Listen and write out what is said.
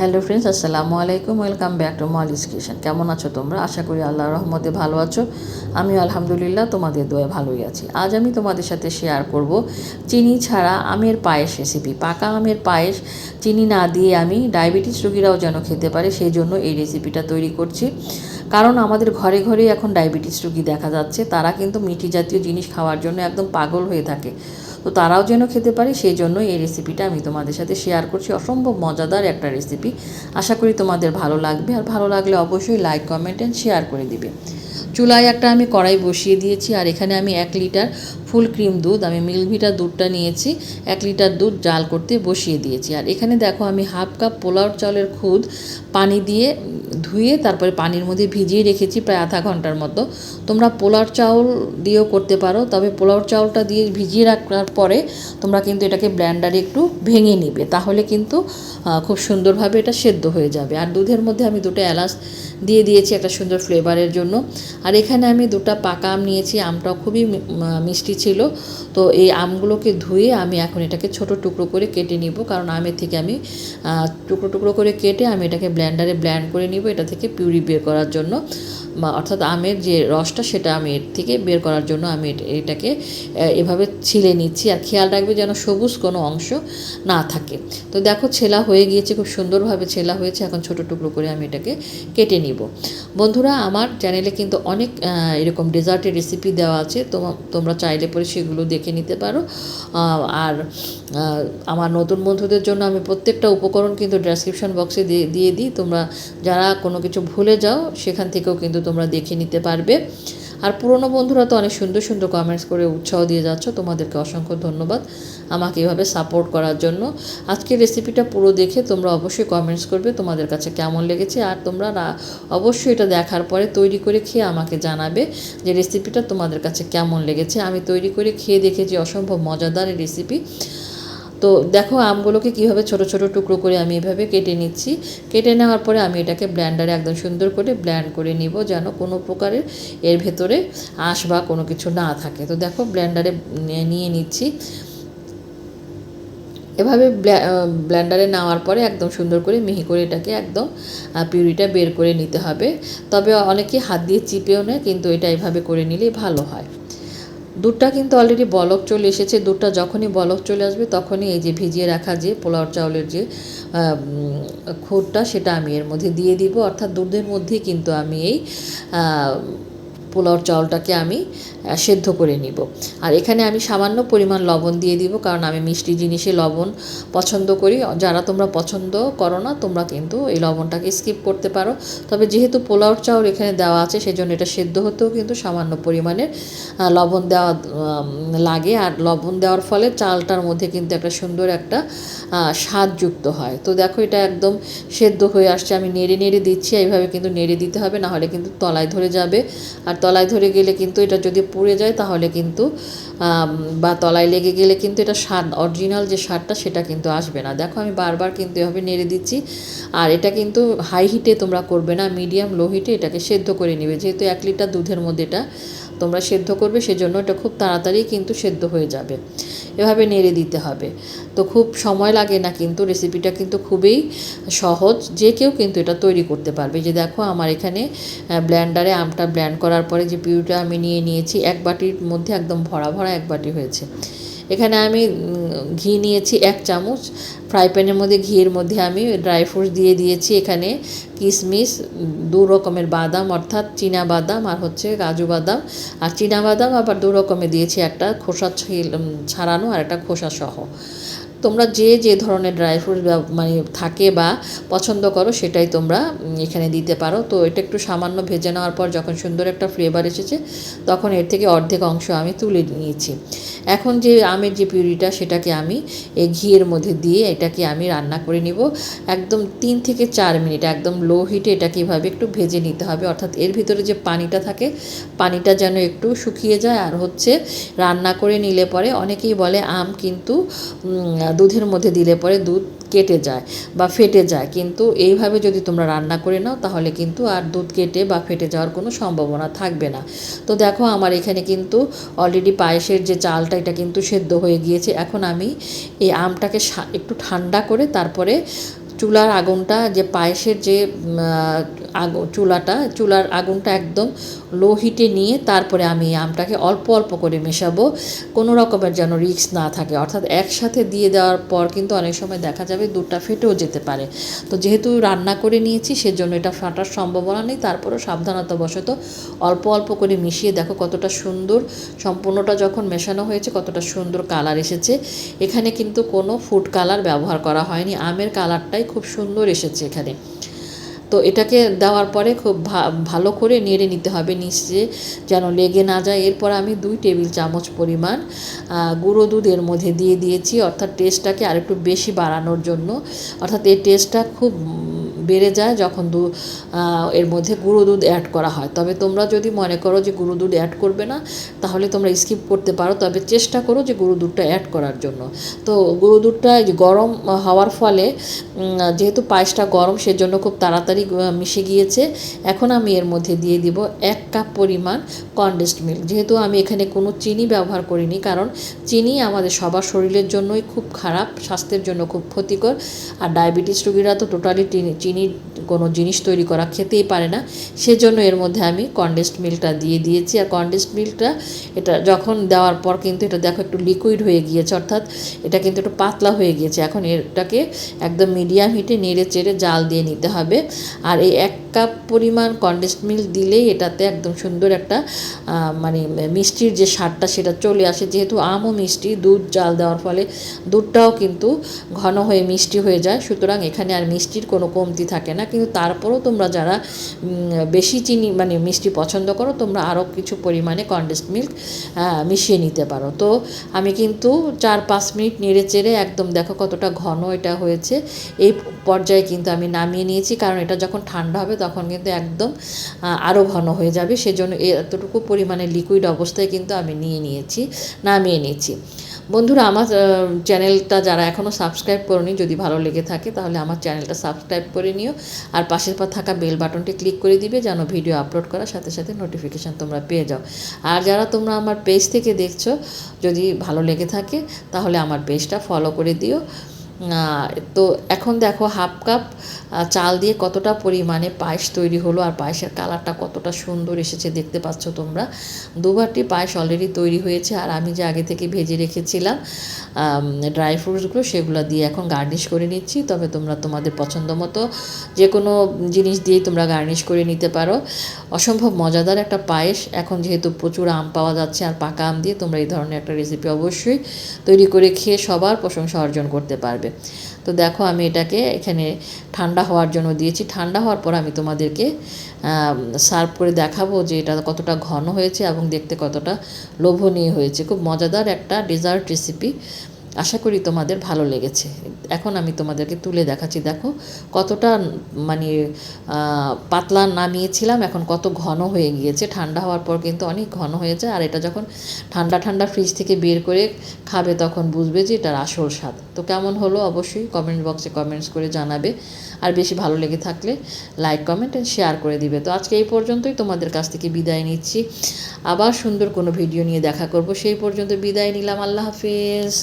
Hello friends আসসালামু আলাইকুম welcome back to Molly's kitchen কেমন আছো তোমরা? আশা করি আল্লাহর রহমতে ভালো আছো। আমি আলহামদুলিল্লাহ, তোমাদের দোয়া ভালোই আছি। আজ আমি তোমাদের সাথে শেয়ার করব চিনি ছাড়া আমের পায়েস রেসিপি পাকা আমের পায়েস, চিনি না দিয়ে আমি ডায়াবেটিস রোগীরাও যেন খেতে পারে, সেই জন্য এই রেসিপিটা তৈরি করছি। কারণ আমাদের ঘরে ঘরে এখন ডায়াবেটিস রোগী দেখা যাচ্ছে, তারা কিন্তু মিঠি জাতীয় জিনিস খাওয়ার জন্য একদম পাগল হয়ে থাকে। তো তারাও যেন খেতে পারে, সেই জন্য এই রেসিপিটা আমি তোমাদের সাথে শেয়ার করছি। অসম্ভব মজাদার একটা রেসিপি আশা করি তোমাদের ভালো লাগবে। আর ভালো লাগলে অবশ্যই লাইক কমেন্ট অ্যান্ড শেয়ার করে দিবে। চুলায় একটা আমি কড়াই বসিয়ে দিয়েছি। আর এখানে আমি এক লিটার ফুল ক্রিম দুধ, আমি মিল্কভিটার দুধটা নিয়েছি, এক লিটার দুধ জাল করতে বসিয়ে দিয়েছি। আর এখানে দেখো, আমি হাফ কাপ পোলাও চালের খুদ পানি দিয়ে ধুয়ে তারপরে পানির মধ্যে ভিজিয়ে রেখেছি প্রায় আধা ঘণ্টার মতো। তোমরা পোলার চাউল দিয়েও করতে পারো, তবে পোলাওর চাউলটা দিয়ে ভিজিয়ে রাখার পরে তোমরা কিন্তু এটাকে ব্ল্যান্ডারে একটু ভেঙে নিবে, তাহলে কিন্তু খুব সুন্দরভাবে এটা সেদ্ধ হয়ে যাবে। আর দুধের মধ্যে আমি দুটো এলাচ দিয়ে দিয়েছি একটা সুন্দর ফ্লেভারের জন্য। আর এখানে আমি দুটা পাকা আম নিয়েছি, আমটাও খুবই মিষ্টি ছিল। তো এই আমগুলোকে ধুয়ে আমি এখন এটাকে ছোট টুকরো করে কেটে নিব, কারণ আমের থেকে আমি টুকরো টুকরো করে কেটে আমি এটাকে ব্ল্যান্ডারে ব্ল্যান্ড করে নিব, এটা থেকে পিউরি বের করার জন্য। অর্থাৎ আমের যে রসটা সেটা আমি এর থেকে বের করার জন্য আমি এটাকে এভাবে ছিলে নিচ্ছি। আর খেয়াল রাখবে যেন সবুজ কোনো অংশ না থাকে। তো দেখো ছেলা হয়ে গিয়েছে, খুব সুন্দরভাবে ছেলা হয়েছে। এখন ছোট টুকরো করে আমি এটাকে কেটে নিব। বন্ধুরা, আমার চ্যানেলে কিন্তু অনেক এরকম ডেজার্টের রেসিপি দেওয়া আছে। তোমরা চাইলে পরে সেগুলো দেখে নিতে পারো। আর আমার নতুন বন্ধুদের জন্য আমি প্রত্যেকটা উপকরণ কিন্তু ডেসক্রিপশন বক্সে দিয়ে দিয়ে দিই। তোমরা যারা কোনো কিছু ভুলে যাও, সেখান থেকেও কিন্তু তোমরা দেখে নিতে পারবে। আর পুরনো বন্ধুরা তো অনেক সুন্দর সুন্দর কমেন্টস করে উৎসাহ দিয়ে যাচ্ছ, তোমাদেরকে অসংখ্য ধন্যবাদ আমাকে এভাবে সাপোর্ট করার জন্য। আজকের রেসিপিটা পুরো দেখে তোমরা অবশ্যই কমেন্টস করবে, তোমাদের কাছে কেমন লেগেছে আর তোমরা অবশ্যই এটা দেখার পরে তৈরি করে খেয়ে আমাকে জানাবে যে রেসিপিটা তোমাদের কাছে কেমন লেগেছে। আমি তৈরি করে খেয়ে দেখেছি অসম্ভব মজাদার রেসিপি তো দেখো আমগুলোকে কীভাবে ছোট ছোট টুকরো করে আমি এভাবে কেটে নিচ্ছি। কেটে নেওয়ার পরে আমি এটাকে ব্ল্যান্ডারে একদম সুন্দর করে ব্ল্যান্ড করে নিব যেন কোনো প্রকারের এর ভেতরে আঁশ বা কোনো কিছু না থাকে। তো দেখো ব্ল্যান্ডারে নিয়ে নিচ্ছি। এভাবে ব্ল্যান্ডারে নেওয়ার পরে একদম সুন্দর করে মিহি করে এটাকে একদম পিউরিটা বের করে নিতে হবে। তবে অনেকে হাত দিয়ে চিপেও নেয়, কিন্তু এটা এভাবে করে নিলেই ভালো হয়। দুধটা কিন্তু অলরেডি বলক চলে এসেছে। দুধটা যখনই বলক চলে আসবে, তখনই এই যে ভিজিয়ে রাখা যে পোলাও চাউলের যে খুরটা, সেটা আমি এর মধ্যে দিয়ে দিব। অর্থাৎ দুধের মধ্যেই কিন্তু আমি এই পোলাওর চাউলটাকে আমি সেদ্ধ করে নিব। আর এখানে আমি সামান্য পরিমাণ লবণ দিয়ে দিব, কারণ আমি মিষ্টি জিনিসে লবণ পছন্দ করি। যারা তোমরা পছন্দ করো না, তোমরা কিন্তু এই লবণটাকে স্কিপ করতে পারো। তবে যেহেতু পোলাওর চাউল এখানে দেওয়া আছে, সেজন্য এটা সেদ্ধ হতেও কিন্তু সামান্য পরিমাণের লবণ দেওয়া লাগে। আর লবণ দেওয়ার ফলে চালটার মধ্যে কিন্তু একটা সুন্দর একটা স্বাদযুক্ত হয়। তো দেখো এটা একদম সেদ্ধ হয়ে আসছে। আমি নেড়ে নেড়ে দিচ্ছি, এইভাবে কিন্তু নেড়ে দিতে হবে, নাহলে কিন্তু তলায় ধরে যাবে। আর তলায় ধরে গেলে কিন্তু এটা যদি পুড়ে যায়, তাহলে কিন্তু বা তলায় লেগে গেলে কিন্তু এটা স্বাদ অরিজিনাল যে স্বাদটা সেটা কিন্তু আসবে না। দেখো আমি বারবার কিন্তু এভাবে নেড়ে দিচ্ছি। আর এটা কিন্তু হাই হিটে তোমরা করবে না মিডিয়াম লো হিটে এটাকে সেদ্ধ করে নেবে। যেহেতু এক লিটার দুধের মধ্যে এটা তোমরা সেদ্ধ করবে, সেজন্য এটা খুব তাড়াতাড়ি কিন্তু সেদ্ধ হয়ে যাবে। এভাবে নেড়ে দিতে হবে। তো খুব সময় লাগে না কিন্তু রেসিপিটা কিন্তু খুবই সহজ। যে কেউ কিন্তু এটা তৈরি করতে পারবে। যে দেখো, আমার এখানে ব্ল্যান্ডারে আমটা ব্ল্যান্ড করার পরে যে পিউটা আমি নিয়ে নিয়েছি, এক বাটির মধ্যে একদম ভরা ভরা এক বাটি হয়েছে। এখানে আমি ঘি নিয়েছি এক চামচ। ফ্রাই প্যানের মধ্যে, ঘিয়ের মধ্যে আমি ড্রাই ফ্রুটস দিয়ে দিয়েছি এখানে কিশমিশ দু রকমের বাদাম, অর্থাৎ চীনা বাদাম আর হচ্ছে কাজু বাদাম। আর চীনা বাদাম আবার দু রকমের দিয়েছি, একটা খোসা ছাড়ানো আর একটা খোসা সহ। তোমরা যে যে ধরনের ড্রাই ফ্রুট মানে থাকে বা পছন্দ করো, সেটাই তোমরা এখানে দিতে পারো। তো এটা একটু সামান্য ভেজে নেওয়ার পর যখন সুন্দর একটা ফ্লেভার এসেছে, তখন এর থেকে অর্ধেক অংশ আমি তুলে নিয়েছি। এখন যে আমের যে পিউরিটা, সেটাকে আমি এই ঘিয়ের মধ্যে দিয়ে এটাকে আমি রান্না করে নিব। একদম তিন থেকে চার মিনিট, একদম লো হিটে এটাকে এভাবে একটু ভেজে নিতে হবে। অর্থাৎ এর ভিতরে যে পানিটা থাকে, পানিটা যেন একটু শুকিয়ে যায়। আর হচ্ছে, রান্না করে নিলে পরে অনেকেই বলে আম কিন্তু দুধের মধ্যে দিলে পরে দুধ কেটে যায় বা ফেটে যায়। কিন্তু এইভাবে যদি তোমরা রান্না করে নাও, তাহলে কিন্তু আর দুধ কেটে বা ফেটে যাওয়ার কোনো সম্ভাবনা থাকবে না। তো দেখো, আমার এখানে কিন্তু অলরেডি পায়েসের যে চালটা, এটা কিন্তু সেদ্ধ হয়ে গিয়েছে। এখন আমি এই আমটাকে একটু ঠান্ডা করে তারপরে চুলার আগুনটা, যে পায়েসের যে আগুন, চুলাটা, চুলার আগুনটা একদম লো হিটে নিয়ে তারপরে আমি এই আমটাকে অল্প অল্প করে মেশাবো। কোনো রকমের যেন রিক্স না থাকে। অর্থাৎ একসাথে দিয়ে দেওয়ার পর কিন্তু অনেক সময় দেখা যাবে দুধটা ফেটেও যেতে পারে। তো যেহেতু রান্না করে নিয়েছি, সেজন্য এটা ফাটার সম্ভাবনা নেই। তারপরেও সাবধানতাবশত অল্প অল্প করে মিশিয়ে দেখো কতটা সুন্দর। সম্পূর্ণটা যখন মেশানো হয়েছে, কতটা সুন্দর কালার এসেছে। এখানে কিন্তু কোনো ফুড কালার ব্যবহার করা হয়নি। আমের কালারটাই খুব সুন্দর এসেছে এখানে। তো এটাকে দেওয়ার পরে খুব ভালো করে নেড়ে নিতে হবে নিচে যেন লেগে না যায়। এরপর আমি দুই টেবিল চামচ পরিমাণ গুঁড়ো দুধের মধ্যে দিয়ে দিয়েছি। অর্থাৎ টেস্টটাকে আরেকটু বেশি বাড়ানোর জন্য। অর্থাৎ এই টেস্টটা খুব বেড়ে যায় যখন দু এর মধ্যে গুঁড়ো দুধ অ্যাড করা হয়। তবে তোমরা যদি মনে করো যে গুঁড়ো দুধ অ্যাড করবে না, তাহলে তোমরা স্কিপ করতে পারো। তবে চেষ্টা করো যে গুঁড়ো দুধটা অ্যাড করার জন্য। তো গুঁড়ো দুধটা গরম হওয়ার ফলে যেহেতু পায়েসটা গরম, সেজন্য খুব তাড়াতাড়ি মিশে গিয়েছে। এখন আমি এর মধ্যে দিয়ে দিব এক কাপ পরিমাণ কনডেন্সড মিল্ক যেহেতু আমি এখানে কোনো চিনি ব্যবহার করিনি, কারণ চিনি আমাদের সবার শরীরের জন্যই খুব খারাপ, স্বাস্থ্যের জন্য খুব ক্ষতিকর। আর ডায়াবেটিস রোগীরা তো টোটালি চিনি need কোনো জিনিস তৈরি করা খেতেই পারে না। সেজন্য এর মধ্যে আমি কনডেন্সড মিল্কটা দিয়ে দিয়েছি। আর কনডেন্সড মিল্কটা এটা যখন দেওয়ার পর কিন্তু এটা দেখো একটু লিকুইড হয়ে গিয়েছে, অর্থাৎ এটা কিন্তু একটু পাতলা হয়ে গিয়েছে। এখন এটাকে একদম মিডিয়াম হিটে নেড়ে চেড়ে জাল দিয়ে নিতে হবে। আর এই এক কাপ পরিমাণ কনডেন্সড মিল্ক দিলেই এটাতে একদম সুন্দর একটা মানে মিষ্টির যে স্বাদটা সেটা চলে আসে। যেহেতু আমও মিষ্টি, দুধ জাল দেওয়ার ফলে দুধটাও কিন্তু ঘন হয়ে মিষ্টি হয়ে যায়। সুতরাং এখানে আর মিষ্টির কোনো কমতি থাকে না। কিন্তু তারপরেও তোমরা যারা বেশি চিনি মানে মিষ্টি পছন্দ করো, তোমরা আরও কিছু পরিমাণে কনডেন্সড মিল্ক মিশিয়ে নিতে পারো। তো আমি কিন্তু চার পাঁচ মিনিট নেড়ে চেড়ে একদম দেখো কতটা ঘন এটা হয়েছে। এই পর্যায়ে কিন্তু আমি নামিয়ে নিয়েছি, কারণ এটা যখন ঠান্ডা হবে তখন কিন্তু একদম আরও ঘন হয়ে যাবে। সেজন্য এতটুকু পরিমাণে লিকুইড অবস্থায় কিন্তু আমি নিয়ে নিয়েছি, নামিয়ে নিয়েছি। বন্ধুরা, আমার চ্যানেলটা যারা এখনও সাবস্ক্রাইব করনি, যদি ভালো লেগে থাকে, তাহলে আমার চ্যানেলটা সাবস্ক্রাইব করে নিও। আর পাশের পর থাকা বেল বাটনটি ক্লিক করে দিবে, যেন ভিডিও আপলোড করার সাথে সাথে নোটিফিকেশান তোমরা পেয়ে যাও। আর যারা তোমরা আমার পেজ থেকে দেখছ, যদি ভালো লেগে থাকে, তাহলে আমার পেজটা ফলো করে দিও। তো এখন দেখো হাফ কাপ চাল দিয়ে কতটা পরিমাণে পায়েস তৈরি হলো আর পায়েসের কালারটা কতটা সুন্দর এসেছে দেখতে পাচ্ছ তোমরা। দুবারটি পায়েস অলরেডি তৈরি হয়েছে আর আমি যে আগে থেকে ভেজে রেখেছিলাম ড্রাই ফ্রুটসগুলো সেগুলো দিয়ে এখন গার্নিশ করে নিচ্ছি। তবে তোমরা তোমাদের পছন্দ মতো যে কোনো জিনিস দিয়েই তোমরা গার্নিশ করে নিতে পারো। অসম্ভব মজাদার একটা পায়েস। এখন যেহেতু প্রচুর আম পাওয়া যাচ্ছে আর পাকা আম দিয়ে তোমরা এই ধরনের একটা রেসিপি অবশ্যই তৈরি করে খেয়ে সবার প্রশংসা অর্জন করতে পারবে। তো দেখো আমি এটাকে এখানে ঠান্ডা হওয়ার জন্য দিয়েছি। ঠান্ডা হওয়ার পর আমি তোমাদেরকে সার্ভ করে দেখাবো যে এটা কতটা ঘন হয়েছে এবং দেখতে কতটা লোভনীয় হয়েছে। খুব মজাদার একটা ডেজার্ট রেসিপি আশা করি তোমাদের ভালো লেগেছে। এখন আমি তোমাদেরকে তুলে দেখাচ্ছি, দেখো কতটা মানে পাতলা নামিয়েছিলাম, এখন কত ঘন হয়ে গিয়েছে। ঠান্ডা হওয়ার পর কিন্তু অনেক ঘন হয়ে যায় আর এটা যখন ঠান্ডা ঠান্ডা ফ্রিজ থেকে বের করে খাবে তখন বুঝবে যে এটার আসল স্বাদ। তো কেমন হলো অবশ্যই কমেন্ট বক্সে কমেন্টস করে জানাবে, আর বেশি ভালো লেগে থাকলে লাইক কমেন্ট অ্যান্ড শেয়ার করে দিবে। তো আজকে এই পর্যন্তই, তোমাদের কাছ থেকে বিদায় নিচ্ছি। আবার সুন্দর কোনো ভিডিও নিয়ে দেখা করব। সেই পর্যন্ত বিদায় নিলাম, আল্লাহ হাফিজ।